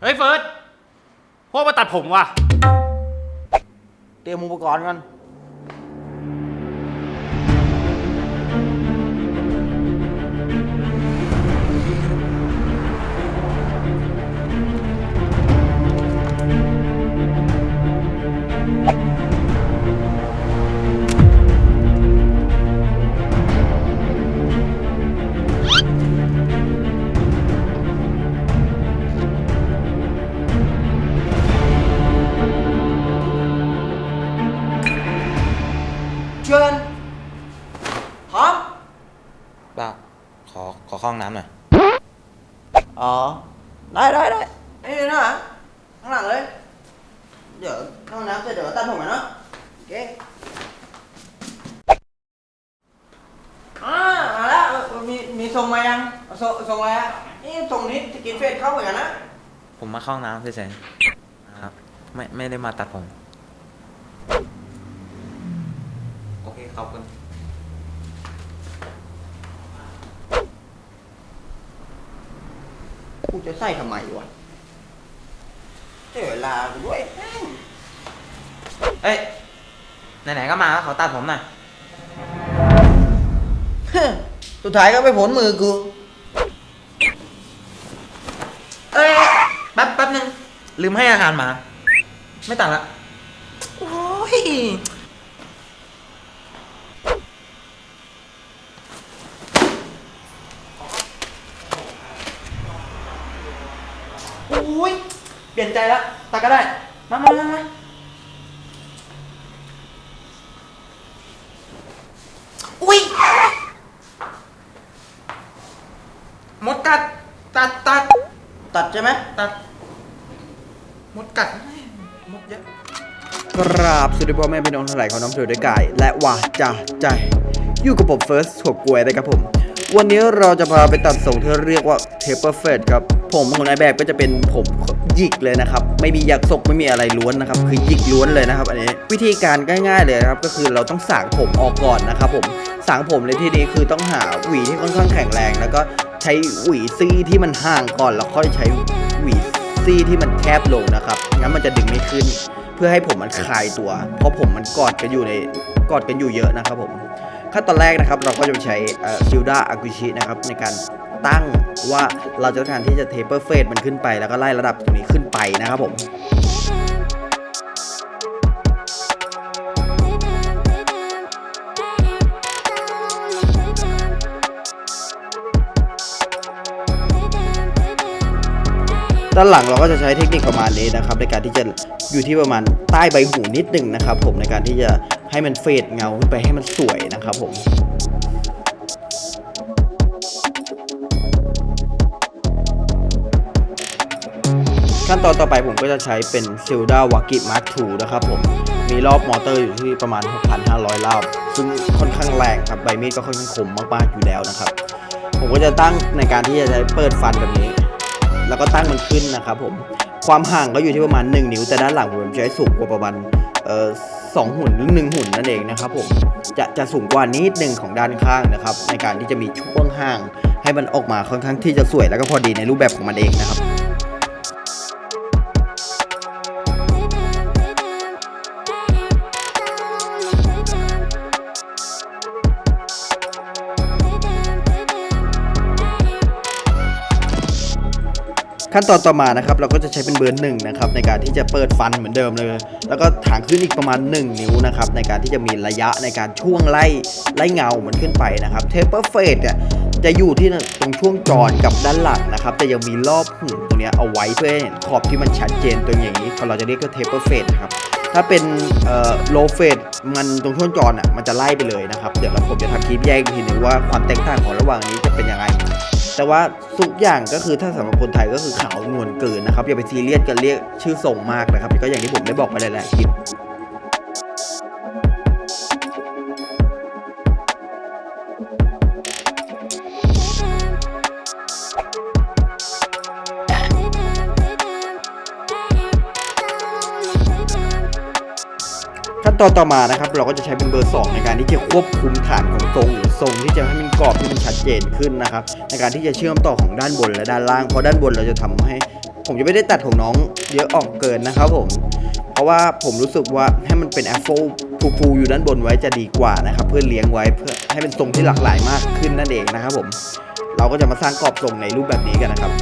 เฮ้ยเฟิร์สพวกมาตัดผมว่ะ เตรียมอุปกรณ์กัน เดี๋ยวเข้าห้องน้ำเสร็จเดี๋ยวตัดผมกันเนาะโอเคอ่ามาแล้วเออมีมีทรงมายังเอาทรงทรงอะไรอะนี่ทรงนี้จะกินเฟสเข้าเหมือนกันนะผมมาเข้าห้องน้ำเฉยๆครับ ไม่ไม่ได้มาตัดผม โอเคขอบคุณ กูจะใส่ทำไมวะเสียเวลากูด้วยแม่ง เอ้ย ไหนๆก็มาแล้วขอตัดผมหน่อย สุดท้ายก็ไปผลมือกู เอ้ยแป๊บแป๊บนึง ลืมให้อาหารหมา ไม่ตัดละ โอ้ยอุ้ย เปลี่ยนใจแล้วตัดก็ได้ มามามามา ดีพ่อแม่พี่น้องทั้งหลายของน้องเถือด้วยกาย และวาจาใจ อยู่กับผมเฟิร์สถั่วกล้วยนะครับผม วันนี้เราจะพาไปตัดทรงที่เรียกว่าเทปเปอร์เฟดครับ ผมของนายแบบก็จะเป็นผมหยิกเลยนะครับ ไม่มียักษ์ศกไม่มีอะไรล้วนนะครับ คือหยิกล้วนเลยนะครับ อันนี้ วิธีการง่าย ๆเลยครับ ก็คือเราต้องสางผมออกก่อนนะครับผมสางผมในที่นี้คือต้องหาหวีที่ค่อนข้างแข็งแรง แล้วก็ใช้หวีซี่ที่มันห่างก่อนแล้วค่อยใช้หวีซี่ที่มันแคบลงนะครับงั้นมันจะดึงไม่ขึ้น เพื่อให้ผมมันคลายตัว เพราะผมมันกอดกันอยู่ในกอดกันอยู่เยอะนะครับผมขั้นตอนแรกนะครับเราก็จะใช้ชิลดาอากุชินะครับในการตั้งว่าเราจะต้องการที่จะเทเปอร์เฟสมันขึ้นไป แล้วก็ไล่ระดับตรงนี้ขึ้นไปนะครับผม ด้านหลังเราก็จะใช้เทคนิคประมาณนี้นะครับในการที่จะอยู่ที่ประมาณใต้ใบหูนิดหนึ่งนะครับ ผมในการที่จะให้มันเฟดเงาขึ้นไปให้มันสวยนะครับผมขั้นตอนต่อไปผมก็จะใช้เป็น s i l d a w a k i Mark II นะครับผม มีรอบมอเตอร์อยู่ที่ประมาณ 6,500 รอบ ซึ่งค่อนข้างแรงครับ ใบมีดก็ค่อนข้างคมมากๆอยู่แล้วนะครับ ผมก็จะตั้งในการที่จะใช้เปิดฟันแบบนี้ แล้วก็ตั้งมันขึ้นนะครับผมความห่างก็อยู่ที่ประมาณ 1 นิ้วแต่ด้านหลังผมใช้สูงกว่าประมาณเอ่อสองหุ่นหรือหนึ่งหุ่นนั่นเองนะครับผมจะจะสูงกว่านิดหนึ่งของด้านข้างนะครับ ในการที่จะมีช่วงห่าง ให้มันออกมาค่อนข้างที่จะสวยแล้วก็พอดีในรูปแบบของมันเองนะครับ ขั้นตอนต่อมานะครับเราก็จะใช้เป็นเบอร์หนึ่งนะครับในการที่จะเปิดฟันเหมือนเดิมเลย แล้วก็ถางขึ้นอีกประมาณ 1 นิ้วนะครับในการที่จะมีระยะในการช่วงไล่ไล่เงาเหมันขึ้นไปนะครับเทปเปอร์เฟดเนี่ยจะอยู่ที่ตรงช่วงจรกับด้านหลังนะครับแต่ยังมีรอบหูตรงเนี้ยเอาไว้เพื่อให้เห็นขอบที่มันชัดเจนตัวอย่างนี้เราจะเรียกว่าเทปเปอร์เฟดนะครับถ้าเป็นโลเฟดมันตรงช่วงจรอะมันจะไล่ไปเลยนะครับเดี๋ยวเราผมจะทำคลิปแยกอีกทีนึงว่าความแตกต่างของระหว่างนี้จะเป็นยังไง แต่ว่าทุกอย่างก็คือถ้าสำหรับคนไทยก็คือขาวนวลเกินนะครับอย่าไปซีเรียสกันเรียกชื่อส่งมากนะครับก็อย่างที่ผมได้บอกไปหลายๆคลิป ตอนต่อมานะครับเราก็จะใช้เป็นเบอร์ 2 ในการที่จะควบคุมฐานของทรงหรือทรงที่จะให้มันกรอบที่มันชัดเจนขึ้นนะครับในการที่จะเชื่อมต่อของด้านบนและด้านล่างเพราะด้านบนเราจะทำให้ ผมจะไม่ได้ตัดของน้องเยอะออกเกินนะครับผมเพราะว่าผมรู้สึกว่าให้มันเป็นแอฟโฟฟูๆอยู่ด้านบนไว้จะดีกว่านะครับเพื่อเลี้ยงไว้เพื่อให้เป็นทรงที่หลากหลายมากขึ้นนั่นเองนะครับผมเราก็จะมาสร้างกรอบทรงในรูปแบบนี้กันนะครับ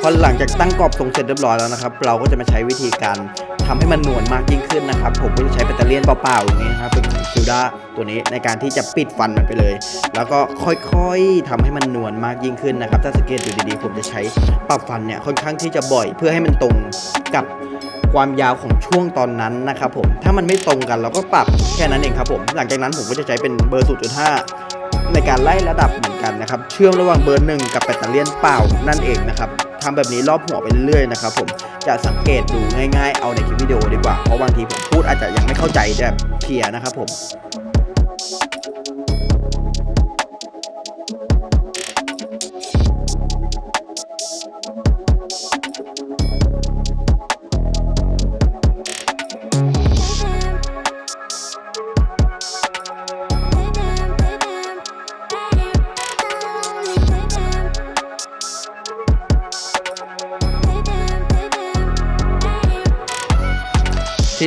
พอหลังจากตั้งกรอบทรงเสร็จเรียบร้อยแล้วนะครับ เราก็จะมาใช้วิธีการ ทำให้มันนวลมากยิ่งขึ้นนะครับ ผมก็จะใช้แบตเตอรี่เปล่าๆอย่างนี้นะครับเป็นซิลดาตัวนี้ในการที่จะปิดฟันมันไปเลย แล้วก็ค่อยๆทำให้มันนวลมากยิ่งขึ้นนะครับ ถ้าสังเกตดูดีๆ ผมจะใช้ปรับฟันเนี่ยค่อนข้างที่จะบ่อยเพื่อให้มันตรงกับความยาวของช่วงตอนนั้นนะครับผมถ้ามันไม่ตรงกันเราก็ปรับแค่นั้นเองครับผม หลังจากนั้นผมก็จะใช้เป็นเบอร์0.5ในการไล่ระดับเหมือนกันนะครับ เชื่อมระหว่างเบอร์หนึ่งกับแบตเตอรี่เปล่านั่นเองนะครับ ทำแบบนี้รอบหัวไปเรื่อยๆนะครับผมจะสังเกตดูง่าย ๆ เอาในคลิปวิดีโอดีกว่าเพราะบางทีผมพูดอาจจะยังไม่เข้าใจแบบเคลียร์นะครับผม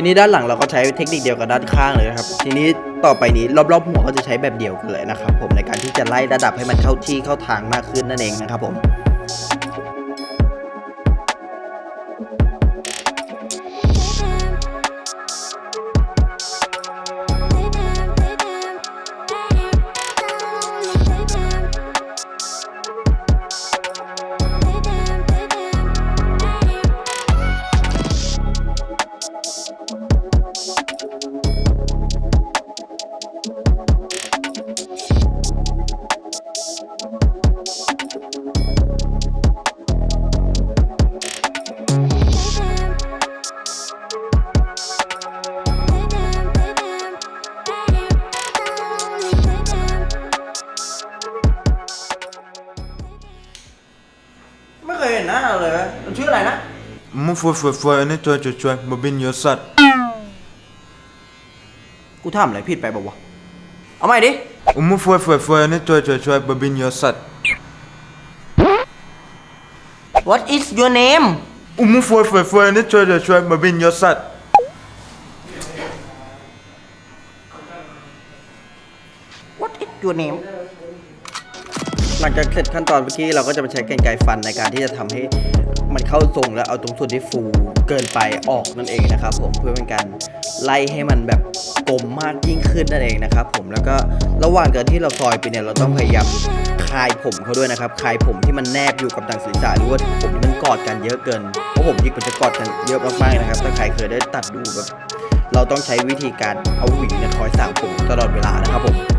ทีนี้ด้านหลังเราก็ใช้เทคนิคเดียวกับด้านข้างเลยนะครับ ทีนี้ต่อไปนี้รอบๆหัวก็จะใช้แบบเดียวกันเลยนะครับผมในการที่จะไล่ระดับให้มันเข้าที่เข้าทางมากขึ้นนั่นเองนะครับผม มึงฟวยฟวยฟวยอันนี้ช่วยช่วยช่วยมาบินเยอะสัตว์กูทำอะไรผิดไปบอกวะเอาใหม่ดิมึงฟวยฟวยฟวยอันนี้ช่วยช่วยช่วยมาบินเยอะสัตว์ What is your name มึงฟวยฟวยฟวยอันนี้ช่วยช่วยช่วยมาบินเยอะสัตว์ What is your name หลังจากเสร็จขั้นตอนเมื่อกี้เราก็จะมาใช้กรรไกรฟันในการที่จะทำให้มันเข้าทรงแล้วเอาตรงส่วนที่ฟูเกินไปออกนั่นเองนะครับผมเพื่อเป็นการไล่ให้มันแบบกลมมากยิ่งขึ้นนั่นเองนะครับผมแล้วก็ระหว่างการที่เราซอยไปเนี่ยเราต้องพยายามคลายผมเขาด้วยนะครับคลายผมที่มันแนบอยู่กับหนังศีรษะหรือว่าผมที่มันกอดกันเยอะเกินเพราะผมยิกมันจะกอดกันเยอะมากๆนะครับถ้าใครเคยได้ตัดดูแบบเราต้องใช้วิธีการเอาหวีเนี่ยคอยสางผมตลอดเวลานะครับผม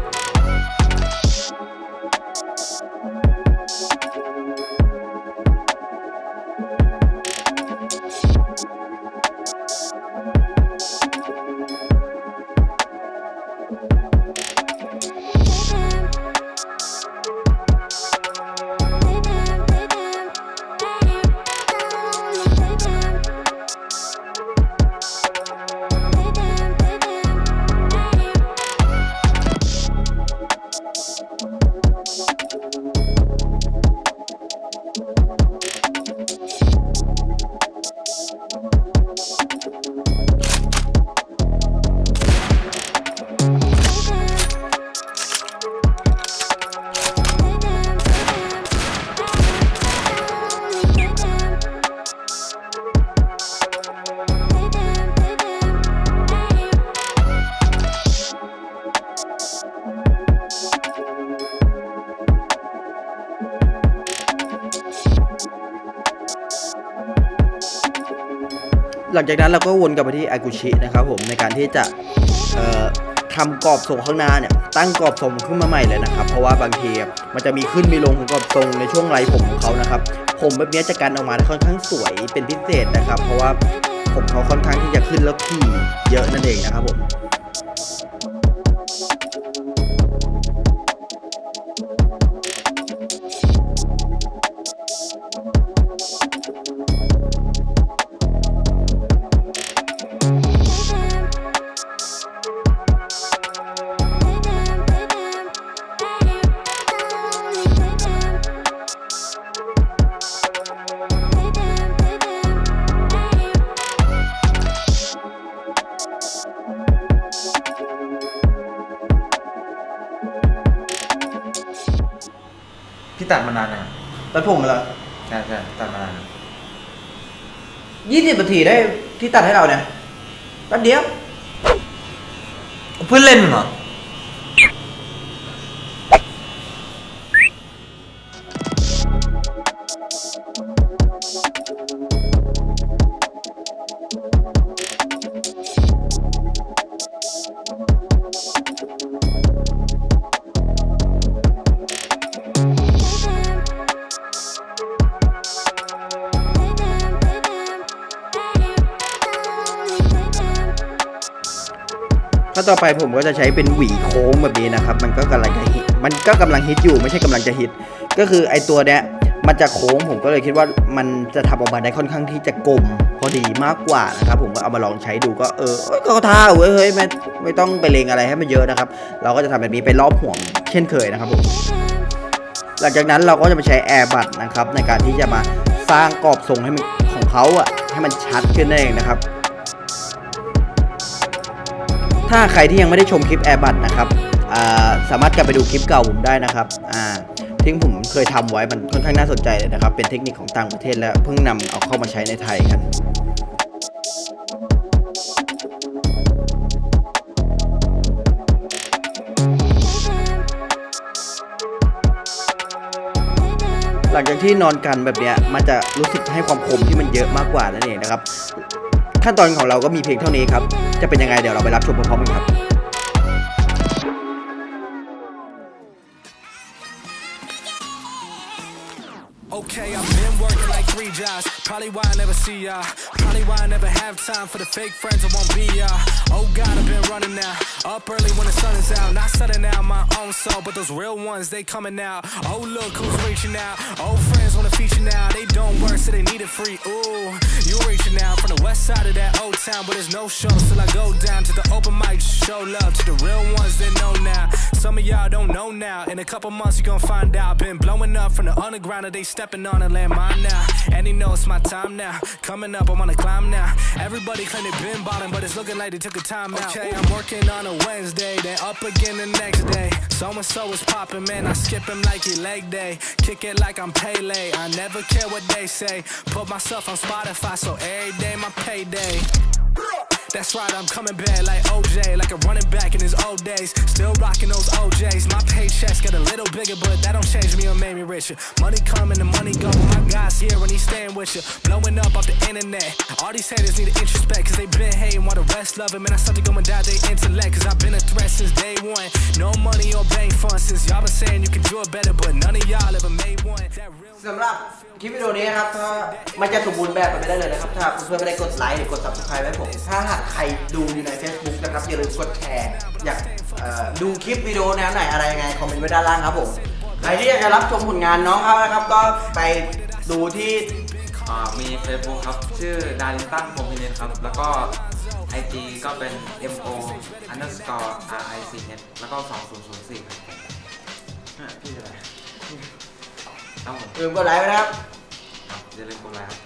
จากนั้นเราก็วนกลับไปที่อากุชินะครับผมในการที่จะทำกรอบทรงข้างหน้าเนี่ยตั้งกรอบทรงขึ้นมาใหม่เลยนะครับ เพราะว่าบางทีมันจะมีขึ้นมีลงของกรอบทรงในช่วงไรผมของเขานะครับ ผมแบบนี้จะการออกมาค่อนข้างสวยเป็นพิเศษนะครับ เพราะว่าผมเขาค่อนข้างที่จะขึ้นแล้วขี่เยอะนั่นเองนะครับผม ตัดผมเหรอใช่ใช่ตัดมานานยังยี่สิบนาทีได้ที่ตัดให้เราเนี่ยแป๊บเดียวเพื่อนเล่นเหรอ ขั้นต่อไปผมก็จะใช้เป็นหวีโค้งแบบนี้นะครับ มันก็กำลังจะฮิตมันก็กำลังฮิตอยู่ไม่ใช่กำลังจะฮิต ก็คือไอตัวเนี้ยมันจะโค้งผมก็เลยคิดว่ามันจะทำออกมาได้ค่อนข้างที่จะกลมพอดีมากกว่านะครับ ผมก็เอามาลองใช้ดูก็เออก็ท่าเว้ยเฮ้ยไม่ไม่ต้องไปเลงอะไรให้มันเยอะนะครับ เราก็จะทำแบบนี้ไปรอบห่วงเช่นเคยนะครับผมหลังจากนั้นเราก็จะมาใช้แอร์บัดนะครับในการที่จะมาสร้างกรอบทรงให้มันของเขาอะให้มันชัดขึ้นนั่นเองนะครับ ถ้าใครที่ยังไม่ได้ชมคลิปแอร์บัดนะครับสามารถกลับไปดูคลิปเก่าผมได้นะครับที่ผมเคยทำไว้มันค่อนข้างน่าสนใจเลยนะครับ เป็นเทคนิคของต่างประเทศและเพิ่งนำเอาเข้ามาใช้ในไทยกันหลังจากที่นอนกันแบบเนี้ยมันจะรู้สึกให้ความคมที่มันเยอะมากกว่านั่นเองนะครับ ขั้นตอนของเราก็มีเพียงเท่านี้ครับ จะเป็นยังไงเดี๋ยวเราไปรับชมพร้อมๆกันครับโอเค three. Probably why I never see ya. Probably why I never have time for the fake friends I won't be ya. Oh God, I've been running now. Up early when the sun is out. Not setting out my own soul, but those real ones, they coming out. Oh, look who's reaching out. Old friends wanna feature now. They don't work, so they need it free. Ooh, you reaching out from the west side of that old town, but there's no show till I go down to the open mic. Show love to the real ones that know now. Some of y'all don't know now. In a couple months, you gon' find out. Been blowing up from the underground, they stepping on a landmine now. He knows it's my time now. Coming up, I'm on a climb now. Everybody claim they been bottom, but it's looking like they took a time out. Okay, I'm working on a Wednesday, then up again the next day. So and so is popping, man. I skip him like he leg day. Kick it like I'm Pele. I never care what they say. Put myself on Spotify, so every day my payday. That's right, I'm coming back like OJ, like a running back in his old days. Still rocking those OJs. My paychecks get a little bigger, but that don't change me or make me richer. Money coming and money go. My guy's here and he's staying with you. Blowing up off the internet. All these haters need to introspect, cause they been hating while the rest love him. And I start to go and doubt their intellect, cause I've been a threat since day one. No money or bank funds since y'all been saying you can do it better, but none of y'all ever made one. That real สำหรับคลิปวิดีโอนี้นะครับถ้ามันจะสมบูรณ์แบบไปไม่ได้เลยนะครับ ถ้าเพื่อนๆไม่ได้กดไลค์หรือกด subscribe ไว้ผม ถ้าหากใครดูอยู่ใน Facebook นะครับ อย่าลืมกดแชร์ อยากเอ่อดูคลิปวิดีโอแนวไหนอะไรยังไง คอมเมนต์ไว้ด้านล่างครับผมใครที่อยากจะรับชมผลงานน้องเขานะครับ ก็ไปดูที่อ่ามี Facebook ครับ ชื่อดารินตันพรหมพิเนนครับ แล้วก็ IG ก็เป็น mo underscore ric net แล้วก็ 2004ครับอะพี่จะอะไรครับผมอย่าลืมกดไลค์ไว้นะครับครับอย่าลืมกดไลค์ครับ